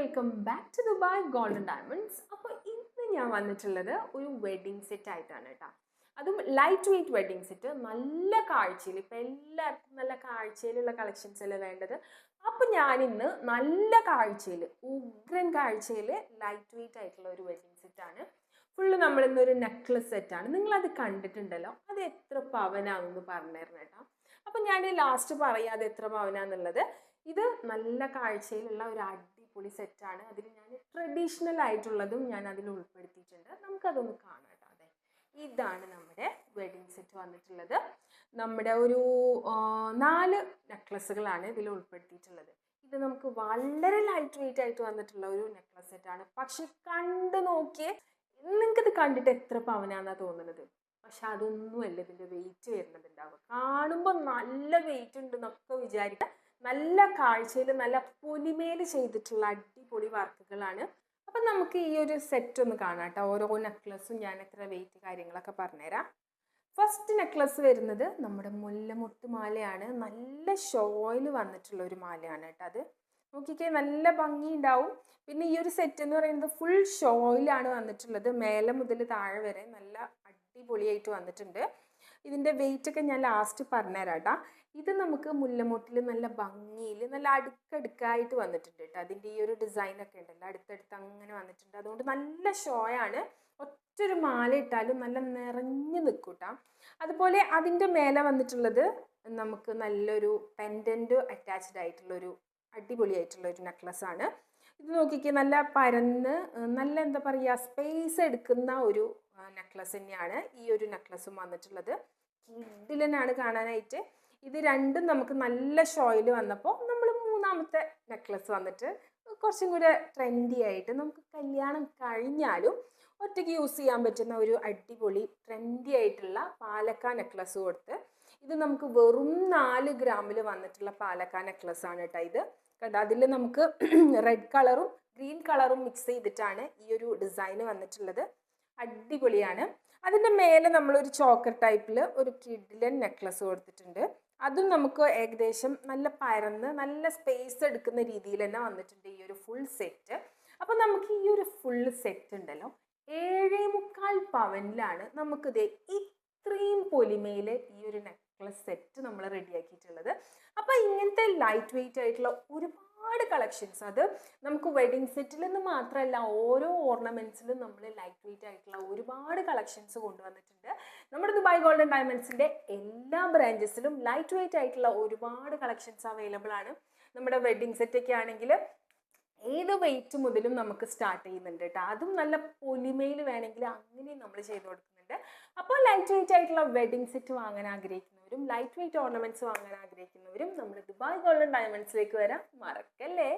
Welcome back to Dubai golden diamonds അപ്പോൾ ഇന്ന് ഞാൻ വന്നിട്ടുള്ളത് ഒരു വെഡ്ഡിങ് സെറ്റ് ആയിട്ടാണ് കേട്ടോ. അതും ലൈറ്റ് വെയിറ്റ് വെഡ്ഡിങ് സെറ്റ് നല്ല കാഴ്ചയിൽ ഇപ്പം എല്ലാവർക്കും നല്ല കാഴ്ചയിലുള്ള കളക്ഷൻസ് അല്ലേ വേണ്ടത്? അപ്പം ഞാനിന്ന് നല്ല കാഴ്ചയിൽ ഉഗ്രൻ കാഴ്ചയിൽ ലൈറ്റ് വെയിറ്റ് ആയിട്ടുള്ള ഒരു വെഡ്ഡിങ് സെറ്റാണ് ഫുള്ള് നമ്മളിന്നൊരു നെക്ലസ് സെറ്റാണ് നിങ്ങളത് കണ്ടിട്ടുണ്ടല്ലോ? അത് എത്ര പവനാണെന്ന് പറഞ്ഞിരുന്നു കേട്ടോ. അപ്പം ഞാൻ ലാസ്റ്റ് പറയാതെ എത്ര പവനാന്നുള്ളത്. ഇത് നല്ല കാഴ്ചയിലുള്ള ഒരു അടിപൊളി സെറ്റാണ് അതിൽ ഞാൻ ട്രഡീഷണൽ ആയിട്ടുള്ളതും ഞാൻ അതിൽ ഉൾപ്പെടുത്തിയിട്ടുണ്ട്. നമുക്കതൊന്ന് കാണാം അതെ. ഇതാണ് നമ്മുടെ വെഡിങ് സെറ്റ് വന്നിട്ടുള്ളത്. നമ്മുടെ ഒരു നാല് നെക്ലസ്സുകളാണ് ഇതിൽ ഉൾപ്പെടുത്തിയിട്ടുള്ളത്. ഇത് നമുക്ക് വളരെ ലൈറ്റ് വെയിറ്റ് ആയിട്ട് വന്നിട്ടുള്ള ഒരു നെക്ലസ് സെറ്റാണ് പക്ഷെ കണ്ട് നോക്കിയേ നിങ്ങൾക്കിത് കണ്ടിട്ട് എത്ര പവനാന്നാ തോന്നുന്നത്? പക്ഷെ അതൊന്നുമല്ല ഇതിന്റെ വെയിറ്റ് വരുന്നുണ്ടാവുക കാണുമ്പോൾ നല്ല വെയിറ്റ് ഉണ്ട് എന്നൊക്കെ വിചാരിക്കുക. നല്ല കാഴ്ചയിൽ നല്ല പൊലിമേൽ ചെയ്തിട്ടുള്ള അടിപൊളി വർക്കുകളാണ്. അപ്പം നമുക്ക് ഈ ഒരു സെറ്റ് ഒന്ന് കാണാം കേട്ടോ. ഓരോ നെക്ലസും ഞാൻ എത്ര വെയിറ്റ് കാര്യങ്ങളൊക്കെ പറഞ്ഞുതരാം. ഫസ്റ്റ് നെക്ലസ് വരുന്നത് നമ്മുടെ മുല്ലമുട്ട് മാലയാണ്. നല്ല ഷോയിൽ വന്നിട്ടുള്ള ഒരു മാലയാണ് കേട്ടോ അത്. നോക്കിക്കേ നല്ല ഭംഗി ഉണ്ടാവും പിന്നെ ഈ ഒരു സെറ്റ് എന്ന് പറയുന്നത് ഫുൾ ഷോയിലാണ് വന്നിട്ടുള്ളത്. മേലെ മുതൽ താഴെ വരെ നല്ല അടിപൊളിയായിട്ട് വന്നിട്ടുണ്ട്. ഇതിന്റെ ഒക്കെ ഞാൻ ലാസ്റ്റ് പറഞ്ഞുതരാം കേട്ടോ. ഇത് നമുക്ക് മുല്ലമുട്ടിൽ നല്ല ഭംഗിയിൽ നല്ല അടുക്കടുക്കായിട്ട് വന്നിട്ടുണ്ട് കേട്ടോ. അതിന്റെ ഈ ഒരു ഡിസൈനൊക്കെ ഉണ്ടല്ലോ. അടുത്തടുത്ത് അങ്ങനെ വന്നിട്ടുണ്ട്. അതുകൊണ്ട് നല്ല ഷോയാണ് ഒറ്റൊരു മാല ഇട്ടാലും നല്ല നിറഞ്ഞു നിൽക്കും അതുപോലെ അതിന്റെ മേലെ വന്നിട്ടുള്ളത് നമുക്ക് നല്ലൊരു പെൻഡന്റ് അറ്റാച്ച്ഡ് ആയിട്ടുള്ളൊരു അടിപൊളിയായിട്ടുള്ള ഒരു നെക്ലസ് ആണ്. ഇത് നോക്കിക്കേ നല്ല പരന്ന് നല്ല എന്താ പറയുക സ്പേസ് എടുക്കുന്ന ഒരു നെക്ലസ് തന്നെയാണ് ഈ ഒരു നെക്ലസും വന്നിട്ടുള്ളത്. കിഡിലനാണ് കാണാനായിട്ട്. ഇത് രണ്ടും നമുക്ക് നല്ല ഷോയിൽ വന്നപ്പോൾ നമ്മൾ മൂന്നാമത്തെ നെക്ലസ് വന്നിട്ട് കുറച്ചും കൂടെ ട്രെൻഡി ആയിട്ട് നമുക്ക് കല്യാണം കഴിഞ്ഞാലും ഒറ്റയ്ക്ക് യൂസ് ചെയ്യാൻ പറ്റുന്ന ഒരു അടിപൊളി ട്രെൻഡി ആയിട്ടുള്ള പാലക്ക നെക്ലസ് കൊടുത്ത് ഇത് നമുക്ക് വെറും നാല് ഗ്രാമിൽ വന്നിട്ടുള്ള പാലക്ക നെക്ലസ് ആണ് കേട്ടോ ഇത്. കണ്ടോ അതിൽ നമുക്ക് റെഡ് കളറും ഗ്രീൻ കളറും മിക്സ് ചെയ്തിട്ടാണ് ഈ ഒരു ഡിസൈൻ വന്നിട്ടുള്ളത്. അടിപൊളിയാണ്. അതിന്റെ മേലെ നമ്മളൊരു ചോക്കർ ടൈപ്പിൽ ഒരു കിഡിലൻ നെക്ലസ് കൊടുത്തിട്ടുണ്ട്. അതും നമുക്ക് ഏകദേശം നല്ല പരന്ന് നല്ല സ്പേസ് എടുക്കുന്ന രീതിയിൽ തന്നെ വന്നിട്ടുണ്ട് ഈ ഒരു ഫുൾ സെറ്റ് അപ്പോൾ നമുക്ക് ഈ ഒരു ഫുൾ സെറ്റ് ഉണ്ടല്ലോ ഏഴേ മുക്കാൽ പവനിലാണ് നമുക്കിത് ഇത്രയും പൊലിമയിൽ ഈ ഒരു നെക്ലസ് സെറ്റ് നമ്മൾ റെഡിയാക്കിയിട്ടുള്ളത് അപ്പോൾ ഇങ്ങനത്തെ ലൈറ്റ് വെയിറ്റ് ആയിട്ടുള്ള ഒരുപാട് കളക്ഷൻസ് അത് നമുക്ക് വെഡിങ് സെറ്റിൽ നിന്ന് മാത്രമല്ല ഓരോ ഓർണമെന്റ്സിലും നമ്മൾ ലൈറ്റ് വെയിറ്റ് ആയിട്ടുള്ള ഒരുപാട് കളക്ഷൻസ് കൊണ്ടുവന്നിട്ടുണ്ട്. നമ്മുടെ ദുബായ് ഗോൾഡൻ ഡയമണ്ട്സിന്റെ എല്ലാ ബ്രാഞ്ചസിലും ലൈറ്റ് വെയിറ്റ് ആയിട്ടുള്ള ഒരുപാട് കളക്ഷൻസ് അവൈലബിൾ ആണ്. നമ്മുടെ വെഡിങ് സെറ്റൊക്കെ ആണെങ്കിൽ ഏത് വെയിറ്റ് മുതലും നമുക്ക് സ്റ്റാർട്ട് ചെയ്യുന്നുണ്ട് കേട്ടോ അതും നല്ല പൊലിമയിൽ വേണമെങ്കിൽ അങ്ങനെയും നമ്മൾ ചെയ്തു കൊടുക്കുന്നുണ്ട്. അപ്പോൾ ലൈറ്റ് വെയിറ്റ് ആയിട്ടുള്ള വെഡിങ് സെറ്റ് വാങ്ങാൻ ആഗ്രഹിക്കുന്നവരും ലൈറ്റ് വെയിറ്റ് ഓർണമെന്റ്സ് വാങ്ങാൻ ആഗ്രഹിക്കുന്നവരും നമ്മുടെ ദുബായ് ഗോൾഡൻ ഡയമണ്ട്സിലേക്ക് വരാൻ മറക്കല്ലേ?